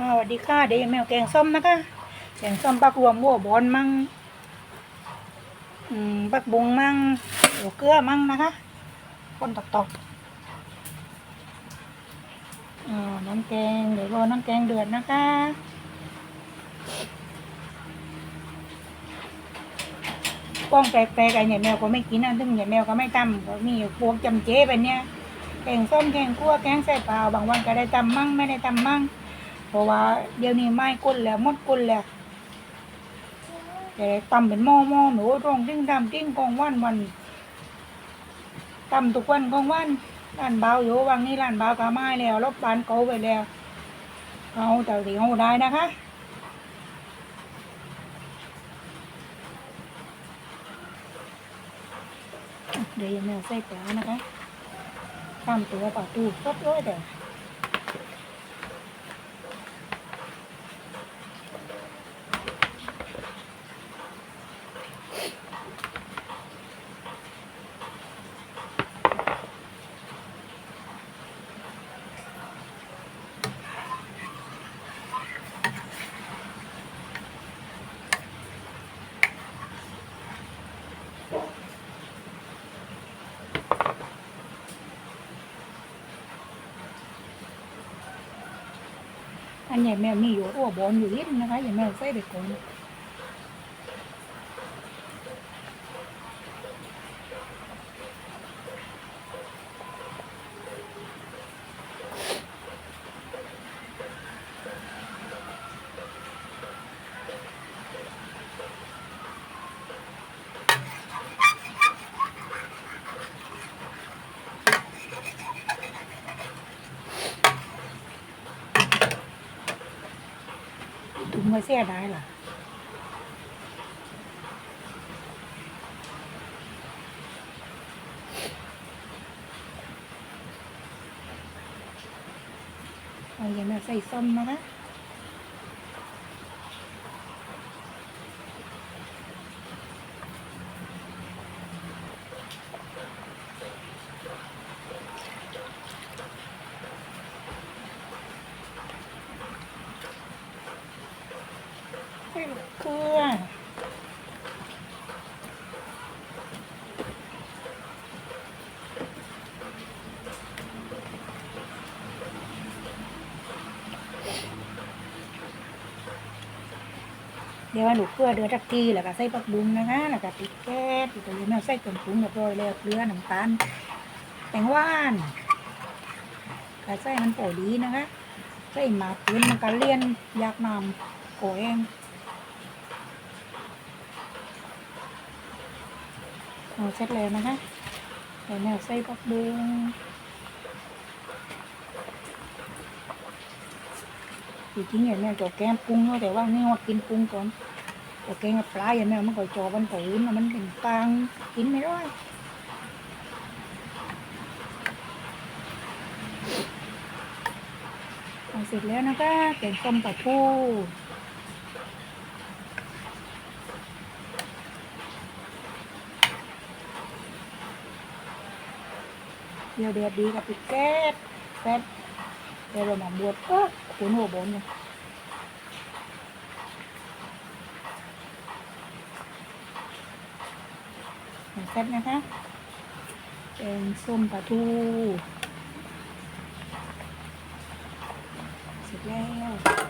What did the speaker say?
สวัสดีค่ะเดี๋ยวแมวแกงส้มนะคะ แกงส้มปักรวมวัวบอนมั่งปักบุงมั่งหัวเกลือมั่งนะคะคนตอกตอกๆน้ำแกงเดี๋ยวรอน้ำแกงเดือดนะคะป้องแปลกๆไอ้เนี่ยแมวก็ไม่กินนะถึงเนี่ยแมวก็ไม่ทำก็มีพวกจำเจแบบเนี้ยแกงส้มแกงคั่วแกงใส่เปล่าบางวันก็ได้ทำมั่งไม่ได้ทำมั่ง เพราะว่าเดี๋ยวนี้ไม่กุ้นแล้วมดกุ้นแล้วแต่ตำเป็นหม้อหม้อหนูตรงทิ้งทำทิ้งกองวันวันตำทุกวันกองวันร้านเบาอยู่วังนี้ร้านเบาก็ไม่แล้วรบบ้านเก่าไปแล้วเอาแต่ที่เอาได้นะคะเดี๋ยวยังไม่เอาใส่ปลานะคะตำตัวปลาตูครบเลยเดี๋ยว อันใหญ่แมวมีอยู่อ้วบอลอยู่ลิ้นนะคะอย่าแมวใส่ไปก่อน ถุงมาเสียได้ล่ะเอาอย่าแมวใส่ส้มนะคะ เกลือเดี๋ยวหนูเกลือเดือดจักทีแล้วก็ใส่ผักบุ้งนะคะแล้วก็ติดแก๊สติดตัวแมวใส่เครื่องปรุงเรียบร้อยแล้วเกลือน้ำตาลแตงว่านก็ใส่มันโปดีนะคะใส่หมาพื้นมันก็เลี่ยนยากนำโกเอง เอาเสร็จแล้วนะคะเดี๋ยวแมวใส่ผักบุ้งจริงๆเนี่ยแมวจะแกงปรุงเนอะแต่ว่านี่ว่ากินปรุงก่อนแต่แกงกับปลาอย่างแมวมันก็จอมันตื่นมันเป็นกลางกินไม่ได้เอาเสร็จแล้วนะคะแกงส้มปลาทู เดี๋ยวเดือดดีกับปิดแก๊สแก๊สเดี๋ยวเรามาบวชก็ขุนหัวบนเลยแก๊สนะคะแกงส้มปลาทูเสร็จแล้ว